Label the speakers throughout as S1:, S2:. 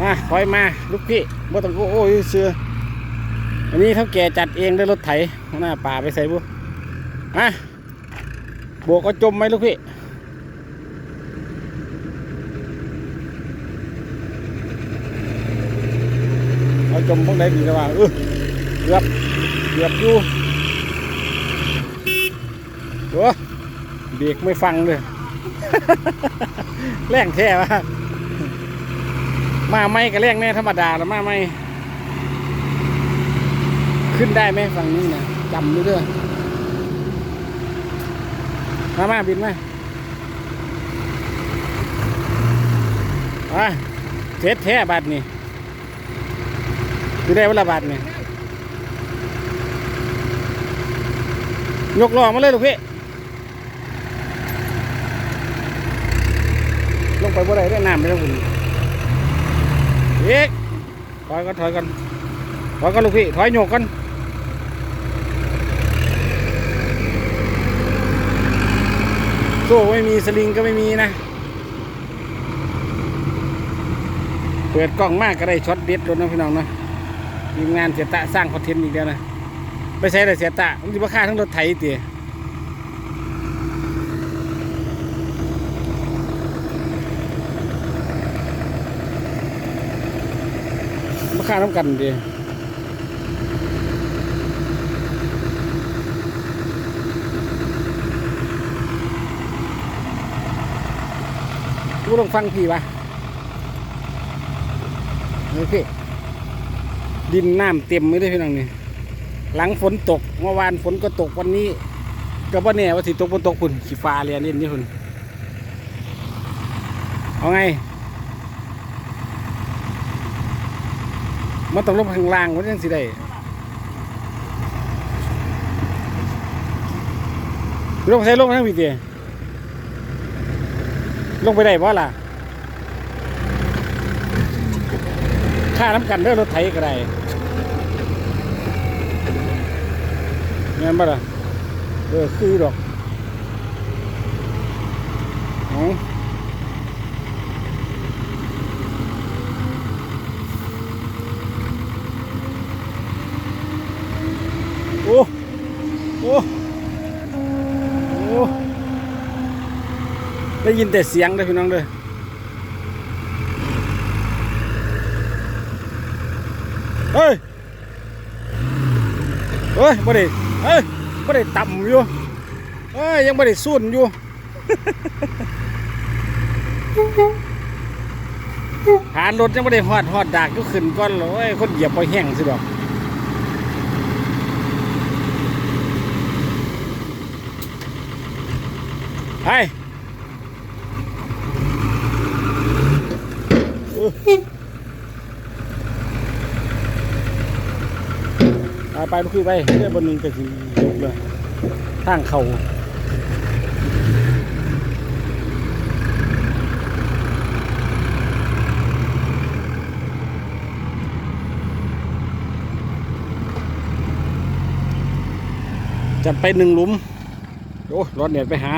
S1: มาคอยมาลูกพี่บ่ต้องโอ้โอ้ยเสืออันนี้เท่าแก่จัดเองด้วยรถไถหน้าป่าไปใส่บุมาบวกก็จมไหมลูกพี่เอาจมพวกไหนดีแล้วว่าเออเกือบเกือบอยู่โอ้เบรกไม่ฟังเลย แรงแท้วะ มาไม่ก็แรงแน่ธรรมดาแล้วมาไม่ ขึ้นได้ไหมฝั่งนี้นะจำดูเด้อมามาบินมาอะเจ็ดแท้บาทนี่คือได้เวลาบาทนี่ยกลองมาเลยลูกพี่ลงไปบ่ได้ได้น้ำไม่ต้องหุ่นเอ๊ะถอยกันถอยกันถอยกันลูกพี่ถอยโยกกันโซ่ไม่มีสลิงก็ไม่มีนะ เปิดกล้องมากก็ได้ช็อตเด็ดรถนะพี่น้องนะทีมงานเสียตะสร้างคอนเทนต์อีกแล้วนะ ไปใช้แต่เสียตะมันจะมาฆ่าทั้งรถไถเตี๋ย มาฆ่าน้ำกันเตี๋ยกูต้องฟังพี่วะนี่พี่ดินน้ำเต็มไม่ได้พี่น้องนี่หลังฝนตกเมื่อวานฝนก็ตกวันนี้ก็บ่แน่ว่าสิตกบนตกพุ่นขี้ฟ้าเรียนเล่นนี่พุ่นเอาไง มันต้องลงข้างล่างมันยังสิได้ลงใส่ลงทั้งวิเตียลงไปได้บ่ล่ะค่าน้ำกันเด้องรถไถก็ได้เงี้ยบ่ล่ะเออคือดอกเอาโอ้โอ้โอ้ ได้ยินแต่เสียงเลยพี่น้องเด้อเฮ้ย เฮ้ยบ่ได้เฮ้ยบ่ได้ต่ำอยู่เฮ้ย ยังบ่ได้สุ่นอยู่ หารถยังบ่ได้ฮอดฮอดดากก็ขึ้นก่อนเลยคนเหยียบไปแห้งสิดอกไปเออ ไปไปลูกพี่ไปเรื่อยบนนึงก็สิยกเลยทางเขาจะไปหนึ่งหลุม โอ้ร้อนเด็ดไปหา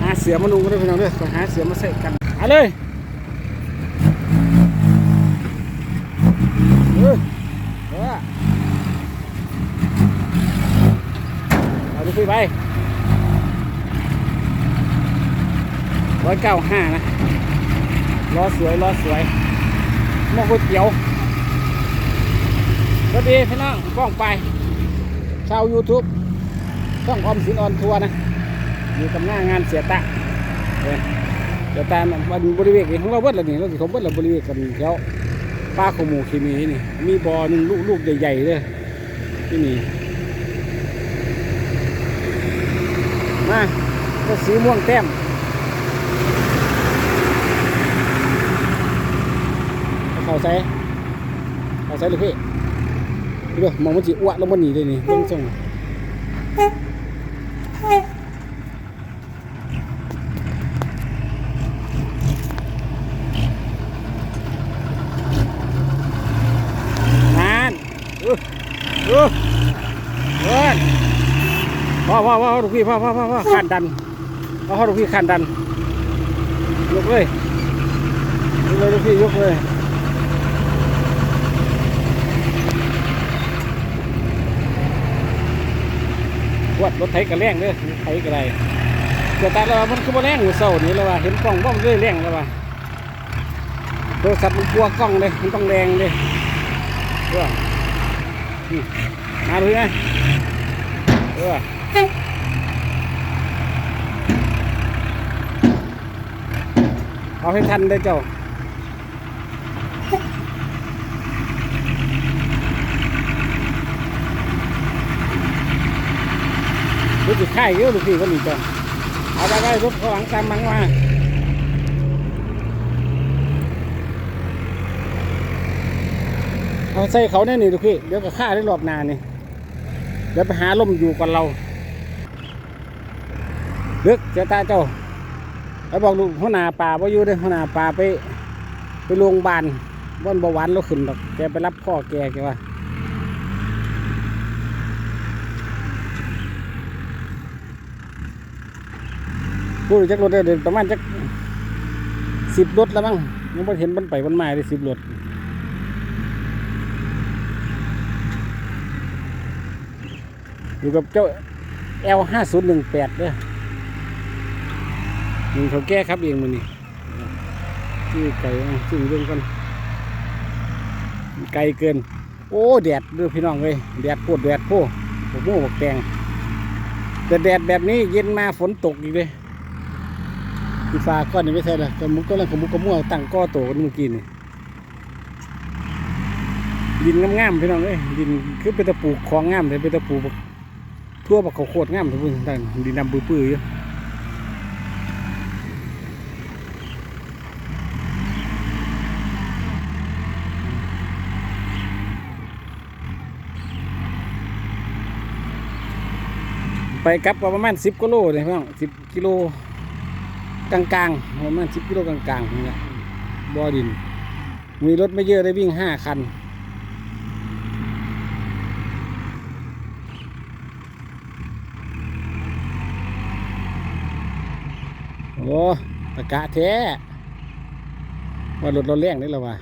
S1: หาเสือมาลุงก็ได้พี่น้องเด้อไปหาเสือมาใส่กันเอาเลยเออเออ ดูสิไปร้อยเก้าห้านะล้อสวยล้อสวยมอก๋วยเตี๋ยวสวัสดีพี่น้องกล้องไป ชาว YouTube ช่องออมสินออนทัวร์นะ อยู่กับหน้างานเสียตะเอ้ยเสียตะน่ะมันบริเวณนี้ของเราเบิดล้วนี่เราสิผมเบิดล้วบริเวณกันแถวป้าขโมเคมีนี่ มีบอหนึ่งลูกลูกใหญ่ๆเลยที่นี่ มาก็สีม่วงแต้มเขาใส่เขาใส่เลยพี่ดูมองมันจีอ้วนแล้วมันหนีเลยนี่เบิ่งส่งนานเออเออเออ พ่อพ่อพ่อลูกพี่พ่อพ่อพ่อพ่อขันดันพ่อพ่อลูกพี่ขันดันลุกเลยลุกเลยลุกพี่ยกเลยวัดรถไถกระแรงเด้อไถกระไรเกิดตาแล้วว่ามันคือบ่แรงอยู่เศร้านี่แล้วว่าเห็นกล้องบ้องเรื่อยแรงแล้วว่าโทรศัพท์มันกลัวกล้องเลยมันต้องแรงเลยเอออืมมาเลยนะเออ เอาให้ทันเลยเจ้ารู้สึกค่เยอะลูกพี่คนนี้จ้ะเอาไปไปรถข้างหลังตามมังมาเอาใส่เขาแน่นี่ลูกพี่เดี๋ยวก็ฆ่าได้รอบนานี่เดี๋ยวไปหาล่มอยู่ก่อนเรา ลือกเจ้าตาเจ้าไอ้บอกลูกหัวหน้าป่าบ่อยู่เด้อหัวหน้าป่าไปไปโรงพยาบาลบ่อนเบาหวานเราขึ้นดอกแกไปรับพ่อแกแกว่าพูดจักรถได้เดี๋ยวประมาณจักสิบรถแล้วมั้งยังไม่เห็นมันไปมันมาได้สิบรถอยู่กับเจ้า L ห้าศูนย์หนึ่งแปดเด้อ มึงเขาแก้ครับเองมันนี่ชื่อไก่อะชื่อเรื่องกันไกลเกิน โอ้แดดเด้อพี่น้องเลยแดดโพดแดดโพโอ้โหบอกแดงแต่แดดแบบนี้เย็นมาฝนตกอีกเลยอีฟ้าก้อนนี่ไม่ใช่เลยกระมุกก็แล้วกระมุกกระมั่วตั้งก้อโตกันเมื่อกี้นี่ดินงามๆพี่น้องเอ้ยดินคือเป็นตะปูของงามเลยเป็นตะปูทั่วบักเขาโคตรงามทุกคนต่างดินดำปื้อๆอยู่ ไปกลับประมาณสิบกิโลเลยพี่น้องสิบกิโลกลางๆประมาณสิบกิโลกลางๆนี่แหละบ่อดิน มีรถไม่เยอะได้วิ่งห้าคันโอ้ตะกะแท้ว่ารถเราแรงนี่แล้วว่ะ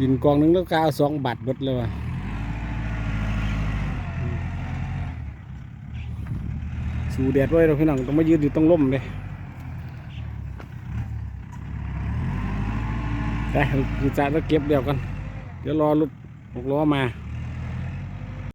S1: ดินกองหนึงแล้วก็เอาสองบาทรถเลยว่ะ สูแดดไว้เราพี่น้องต้องมายืนอยู่ต้องร่มเลยไปคือจะเก็บเดี๋ยวกัน เดี๋ยวรอรถหกล้อมา